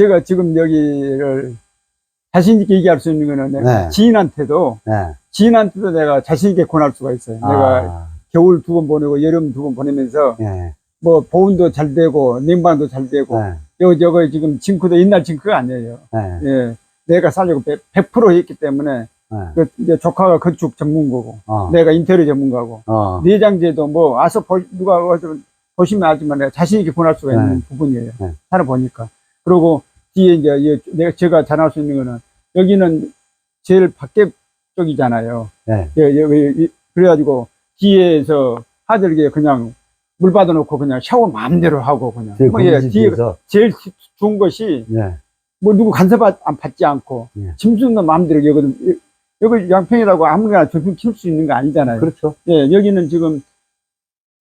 제가 지금 여기를 자신있게 얘기할 수 있는 거는 내가 네. 지인한테도, 네. 지인한테도 내가 자신있게 권할 수가 있어요. 내가 아, 겨울 두 번 보내고 여름 두 번 보내면서 예. 뭐 보온도 잘 되고 냉방도 잘 되고 네. 요 저거 지금 징크도 옛날 징크가 아니에요. 네. 예. 내가 살려고 100%, 100% 했기 때문에 네. 그 이제 조카가 건축 전문가고 어. 내가 인테리어 전문가고 어. 내장재도 뭐 와서 보, 누가 와서 보시면 알지만 내가 자신 있게 권할 수가 있는 네. 부분이에요. 네. 하나 보니까 그리고 뒤에 이제 이- 내가 제가 전할 수 있는 거는 여기는 제일 밖에 쪽이잖아요. 네. 예, 예, 예, 그래가지고 뒤에서 하들게 그냥 물 받아놓고 그냥 샤워 마음대로 하고 그냥 제 뭐, 예, 뒤에 뒤에서. 제일 좋은 것이 네. 뭐 누구 간섭 안 받지 않고 예. 짐승도 마음대로 여기 여기 양평이라고 아무나 저품 키울 수 있는 거 아니잖아요. 그렇죠. 예, 여기는 지금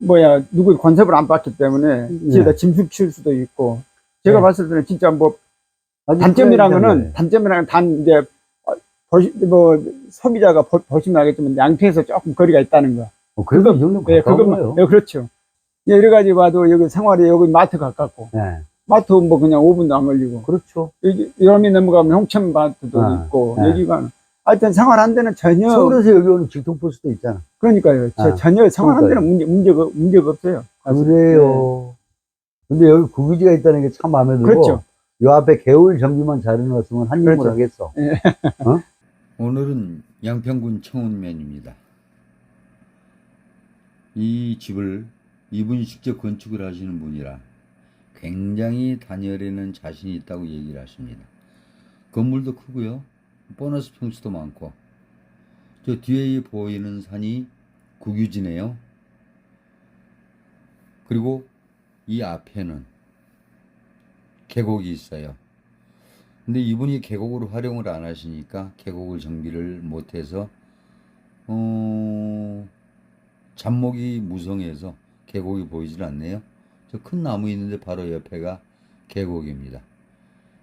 뭐야 누구 간섭을 안 받기 때문에 네. 뒤에다 짐승 키울 수도 있고 제가 네. 봤을 때는 진짜 뭐 거예요. 단점이란 단 이제 어, 보시, 뭐 소비자가 보, 보시면 알겠지만 양평에서 조금 거리가 있다는 거. 어, 그래도 이 정도 예, 가까운 그것만. 예, 그렇죠. 예, 여러 가지 봐도 여기 생활이 여기 마트 가깝고 네. 마트 뭐 그냥 5분도 안 걸리고 그렇죠. 여기 여름이 넘어가면 홍천 마트도 아, 있고 네. 여기가 하여튼 생활한 데는 전혀 서울에서 여기 오는 직통버스도 있잖아. 그러니까요. 저- 아, 전혀 생활한 그러니까요. 데는 문제 문제가 문제가 없어요. 그래요. 근데 여기 구기지가 있다는 게 참 마음에 들고. 그렇죠. 요 앞에 개울 정비만 잘 해놨으면 한 입을 그렇죠. 하겠어. 오늘은 양평군 청운면입니다. 이 집을 이분이 직접 건축을 하시는 분이라 굉장히 단열에는 자신이 있다고 얘기를 하십니다. 건물도 크고요. 보너스 평수도 많고 저 뒤에 보이는 산이 국유지네요. 그리고 이 앞에는 계곡이 있어요. 근데 이분이 계곡을 활용을 안 하시니까 계곡을 정비를 못해서 어 잡목이 무성해서 계곡이 보이질 않네요. 저 큰 나무 있는데 바로 옆에가 계곡입니다.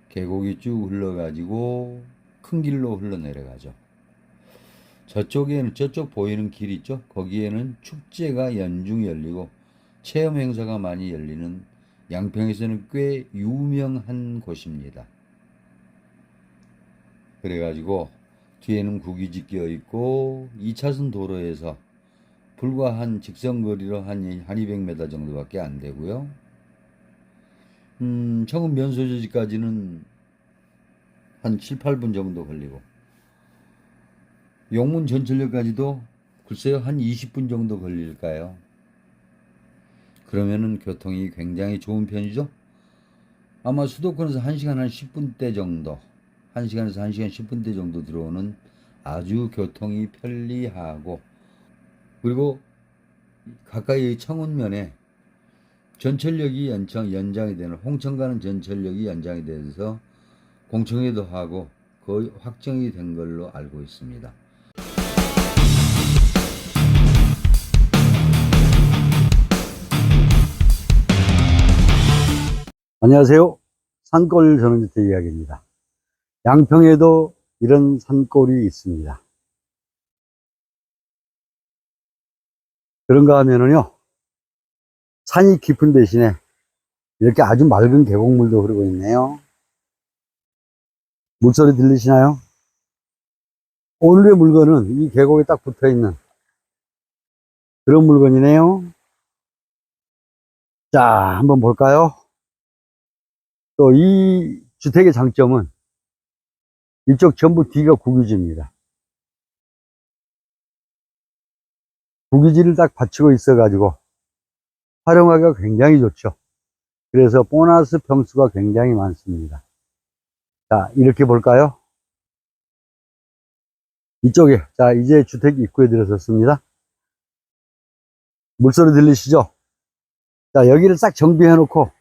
계곡이 쭉 흘러가지고 큰 길로 흘러내려가죠. 저쪽에는 저쪽 보이는 길 있죠? 거기에는 축제가 연중 열리고 체험 행사가 많이 열리는 양평에서는 꽤 유명한 곳입니다. 그래가지고 뒤에는 국이지 끼어 있고 2차선 도로에서 불과 한 직선거리로 한, 한 200m 정도밖에 안 되고요. 음, 청운 면소저지까지는 한 7, 8분 정도 걸리고 용문 전철역까지도 글쎄요 한 20분 정도 걸릴까요? 그러면은 교통이 굉장히 좋은 편이죠? 아마 수도권에서 1시간 한 10분대 정도 1시간에서 1시간 10분대 정도 들어오는 아주 교통이 편리하고 그리고 가까이 청운면에 전철역이 연장, 연장이 되는 홍천 가는 전철역이 연장이 돼서 공청회도 하고 거의 확정이 된 걸로 알고 있습니다. 안녕하세요. 산골 전원주택 이야기입니다. 양평에도 이런 산골이 있습니다. 그런가 하면은요, 산이 깊은 대신에 이렇게 아주 맑은 계곡물도 흐르고 있네요. 물소리 들리시나요? 오늘의 물건은 이 계곡에 딱 붙어 있는 그런 물건이네요. 자, 한번 볼까요? 또 이 주택의 장점은 이쪽 전부 뒤가 국유지입니다. 국유지를 딱 받치고 있어가지고 활용하기가 굉장히 좋죠. 그래서 보너스 평수가 굉장히 많습니다. 자, 이렇게 볼까요? 이쪽에, 자, 이제 주택 입구에 들어섰습니다. 물소리 들리시죠? 자, 여기를 싹 정비해 놓고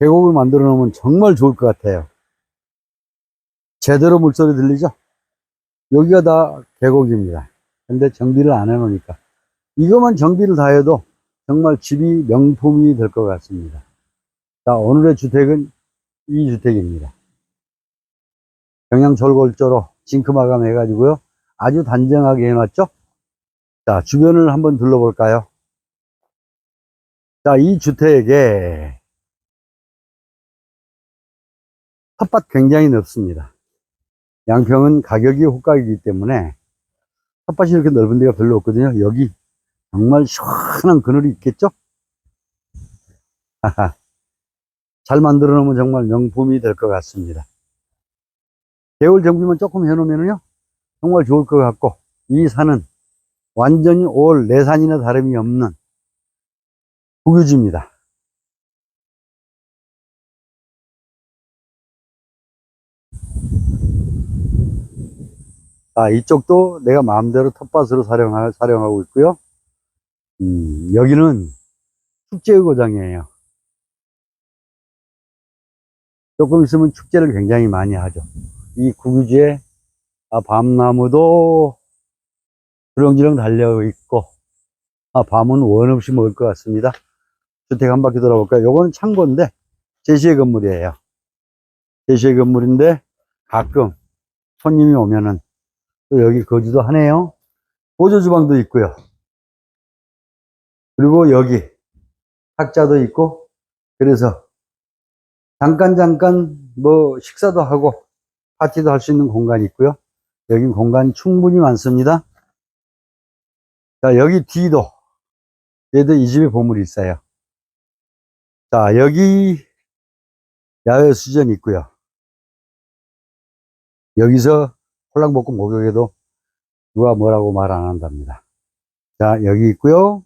계곡을 만들어 놓으면 정말 좋을 것 같아요. 제대로 물소리 들리죠? 여기가 다 계곡입니다. 근데 정비를 안 해놓으니까. 이것만 정비를 다 해도 정말 집이 명품이 될 것 같습니다. 자, 오늘의 주택은 이 주택입니다. 경양철골조로 징크 마감 해가지고요. 아주 단정하게 해놨죠? 자, 주변을 한번 둘러볼까요? 자, 이 주택에 텃밭 굉장히 넓습니다. 양평은 가격이 호가이기 때문에 텃밭이 이렇게 넓은 데가 별로 없거든요. 여기 정말 시원한 그늘이 있겠죠? 잘 만들어 놓으면 정말 명품이 될 것 같습니다. 개월 정비만 조금 해놓으면요. 정말 좋을 것 같고, 이 산은 완전히 올 내산이나 다름이 없는 국유지입니다. 아, 이쪽도 내가 마음대로 텃밭으로 사용하, 사용하고 있고요. 음, 여기는 축제의 고장이에요. 조금 있으면 축제를 굉장히 많이 하죠. 이 구기지에 아, 밤나무도 주렁주렁 달려 있고, 아, 밤은 원 없이 먹을 것 같습니다. 주택 한 바퀴 돌아볼까요? 요거는 창고인데, 제시의 건물이에요. 제시의 건물인데, 가끔 손님이 오면은 또 여기 거주도 하네요. 보조 주방도 있고요. 그리고 여기 탁자도 있고, 그래서 잠깐 잠깐 뭐 식사도 하고 파티도 할 수 있는 공간이 있고요. 여긴 공간이 충분히 많습니다. 자, 여기 뒤도 얘도 이 집에 보물이 있어요. 자, 여기 야외 수전 있고요. 여기서 홀랑볶음 목욕해도 누가 뭐라고 말 안 한답니다. 자, 여기 있고요.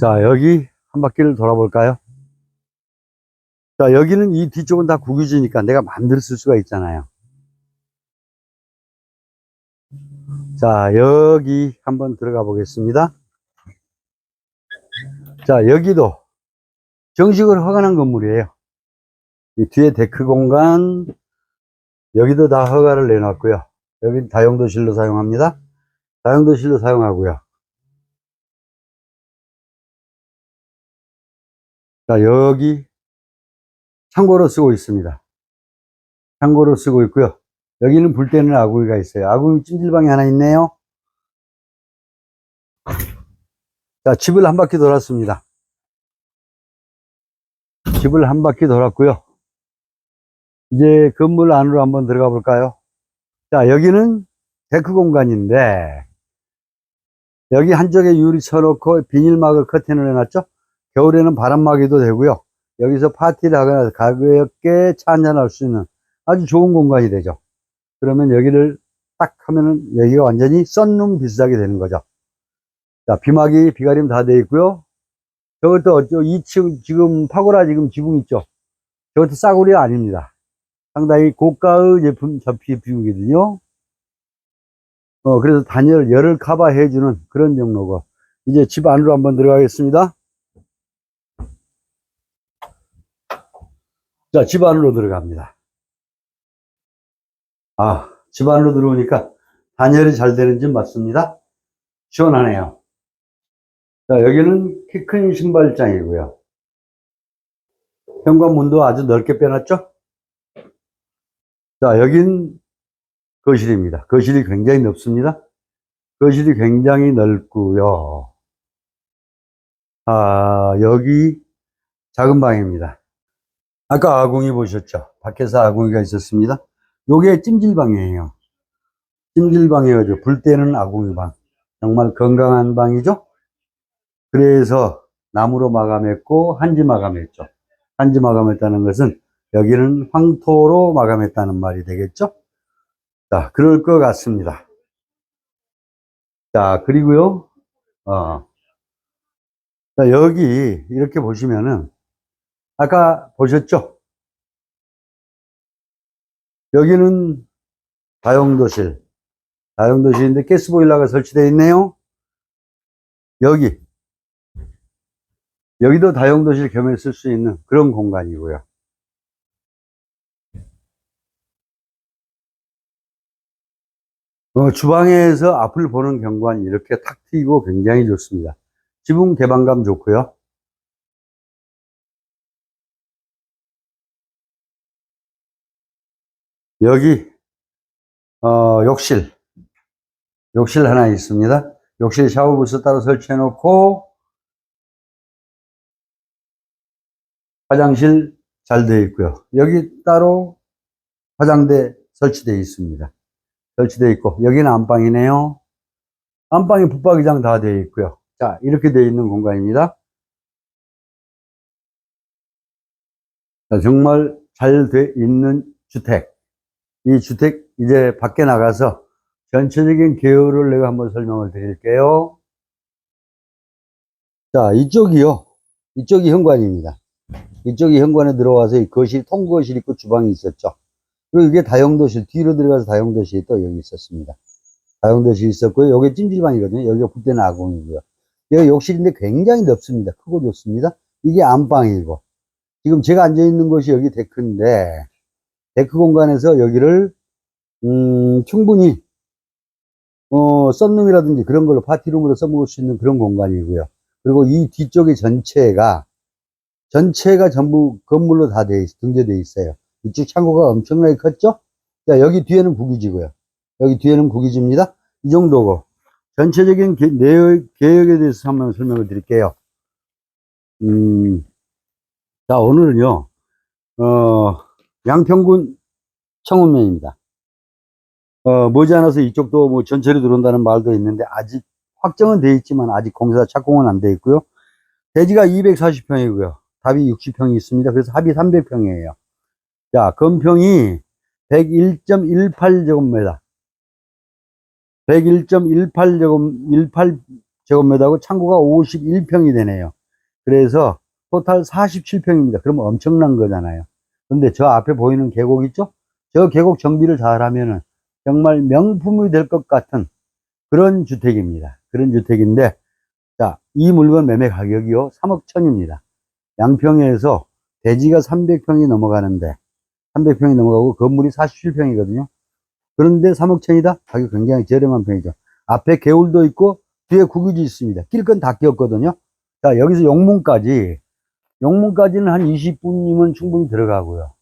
자, 여기 한 바퀴를 돌아볼까요? 자, 여기는 이 뒤쪽은 다 국유지니까 내가 마음대로 쓸 수가 있잖아요. 자, 여기 한번 들어가 보겠습니다. 자, 여기도 정식으로 허가난 건물이에요. 이 뒤에 데크 공간, 여기도 다 허가를 내놨고요. 여기 다용도실로 사용합니다. 다용도실로 사용하고요. 자, 여기 창고로 쓰고 있습니다. 창고로 쓰고 있고요. 여기는 불 때는 아구이가 있어요. 아구이 찜질방이 하나 있네요. 자, 집을 한 바퀴 돌았습니다. 집을 한 바퀴 돌았고요. 이제 건물 안으로 한번 들어가 볼까요? 자, 여기는 데크 공간인데, 여기 한쪽에 유리 쳐놓고 비닐막을 커튼을 해놨죠? 겨울에는 바람막이도 되고요. 여기서 파티를 하거나 가볍게 차 한잔할 수 있는 아주 좋은 공간이 되죠. 그러면 여기를 딱 하면은 여기가 완전히 썬룸 비슷하게 되는 거죠. 자, 비막이 비가림 다 되어 있고요. 저것도 2층 지금 파고라 지금 지붕 있죠. 저것도 싸구려 아닙니다. 상당히 고가의 제품 접시 비우거든요. 어, 그래서 단열, 열을 커버해주는 그런 정도고. 이제 집 안으로 한번 들어가겠습니다. 자, 집 안으로 들어갑니다. 아, 집 안으로 들어오니까 단열이 잘 되는 집 맞습니다. 시원하네요. 자, 여기는 키 큰 신발장이고요. 현관문도 아주 넓게 빼놨죠? 자, 여긴 거실입니다. 거실이 굉장히 넓습니다. 거실이 굉장히 넓고요. 아, 여기 작은 방입니다. 아까 아궁이 보셨죠? 밖에서 아궁이가 있었습니다. 요게 찜질방이에요. 찜질방이어죠. 불 때는 아궁이방. 정말 건강한 방이죠? 그래서 나무로 마감했고, 한지 마감했죠. 한지 마감했다는 것은 여기는 황토로 마감했다는 말이 되겠죠? 자, 그럴 것 같습니다. 자, 그리고요, 어. 자, 여기 이렇게 보시면은, 아까 보셨죠? 여기는 다용도실. 다용도실인데 가스보일러가 설치되어 있네요. 여기. 여기도 다용도실 겸해 쓸 수 있는 그런 공간이고요. 어, 주방에서 앞을 보는 경관이 이렇게 탁 트이고 굉장히 좋습니다. 지붕 개방감 좋고요. 여기 어, 욕실 욕실 하나 있습니다. 욕실 샤워부스 따로 설치해 놓고 화장실 잘 되어 있고요. 여기 따로 화장대 설치되어 있습니다. 설치되어 있고 여기는 안방이네요. 안방에 붙박이장 다 되어 있고요. 자 이렇게 되어 있는 공간입니다. 자, 정말 잘돼 있는 주택. 이 주택 이제 밖에 나가서 전체적인 개요를 내가 한번 설명을 드릴게요. 자, 이쪽이요. 이쪽이 현관입니다. 이쪽이 현관에 들어와서 이 거실, 통거실 있고 주방이 있었죠. 그리고 이게 다용도실, 뒤로 들어가서 다용도실이 또 여기 있었습니다. 다용도실이 있었고요. 여기 찜질방이거든요. 여기가 붙대는 아궁이고요. 여기 욕실인데 굉장히 넓습니다. 크고 좋습니다. 이게 안방이고. 지금 제가 앉아있는 곳이 여기 데크인데, 데크 공간에서 여기를, 음, 충분히, 어, 썬룸이라든지 그런 걸로 파티룸으로 써먹을 수 있는 그런 공간이고요. 그리고 이 뒤쪽에 전체가, 전체가 전부 건물로 다 돼, 있- 등재되어 있어요. 이쪽 창고가 엄청나게 컸죠? 자, 여기 뒤에는 구기지고요. 여기 뒤에는 구기지입니다. 이 정도고. 전체적인 개, 내역, 계획에 대해서 한번 설명을 드릴게요. 음, 자, 오늘은요, 어, 양평군 청운면입니다. 어, 머지않아서 이쪽도 뭐 전철이 들어온다는 말도 있는데, 아직 확정은 돼 있지만, 아직 공사 착공은 안 돼 있고요. 대지가 240평이고요. 답이 60평이 있습니다. 그래서 합이 300평이에요. 자, 건평이 101.18제곱미터. 101.18제곱, 18제곱미터고 창고가 51평이 되네요. 그래서 토탈 47평입니다. 그러면 엄청난 거잖아요. 근데 저 앞에 보이는 계곡 있죠? 저 계곡 정비를 잘 하면은 정말 명품이 될 것 같은 그런 주택입니다. 그런 주택인데, 자, 이 물건 매매 가격이요, 3억 천입니다. 양평에서 대지가 300평이 넘어가는데, 300평이 넘어가고 건물이 47평이거든요. 그런데 3억 천이다? 가격 굉장히 저렴한 편이죠. 앞에 개울도 있고, 뒤에 구기지 있습니다. 낄건다 끼었거든요. 자, 여기서 용문까지, 용문까지는 한 20분이면 충분히 들어가고요.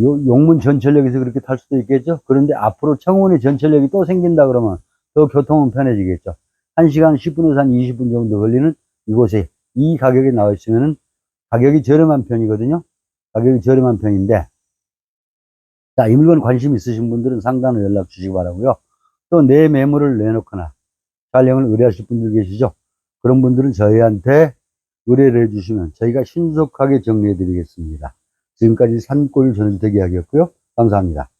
요, 용문 전철역에서 그렇게 탈 수도 있겠죠? 그런데 앞으로 청원의 전철역이 또 생긴다 그러면 더 교통은 편해지겠죠. 1시간 10분에서 한 20분 정도 걸리는 이곳에 이 가격에 나와 있으면은 가격이 저렴한 편이거든요. 가격이 저렴한 편인데, 자, 이 물건 관심 있으신 분들은 상단으로 연락 주시기 바라고요 또 내 매물을 내놓거나 촬영을 의뢰하실 분들 계시죠? 그런 분들은 저희한테 의뢰를 해주시면 저희가 신속하게 정리해 드리겠습니다. 지금까지 산골 전원주택 이야기였고요. 감사합니다.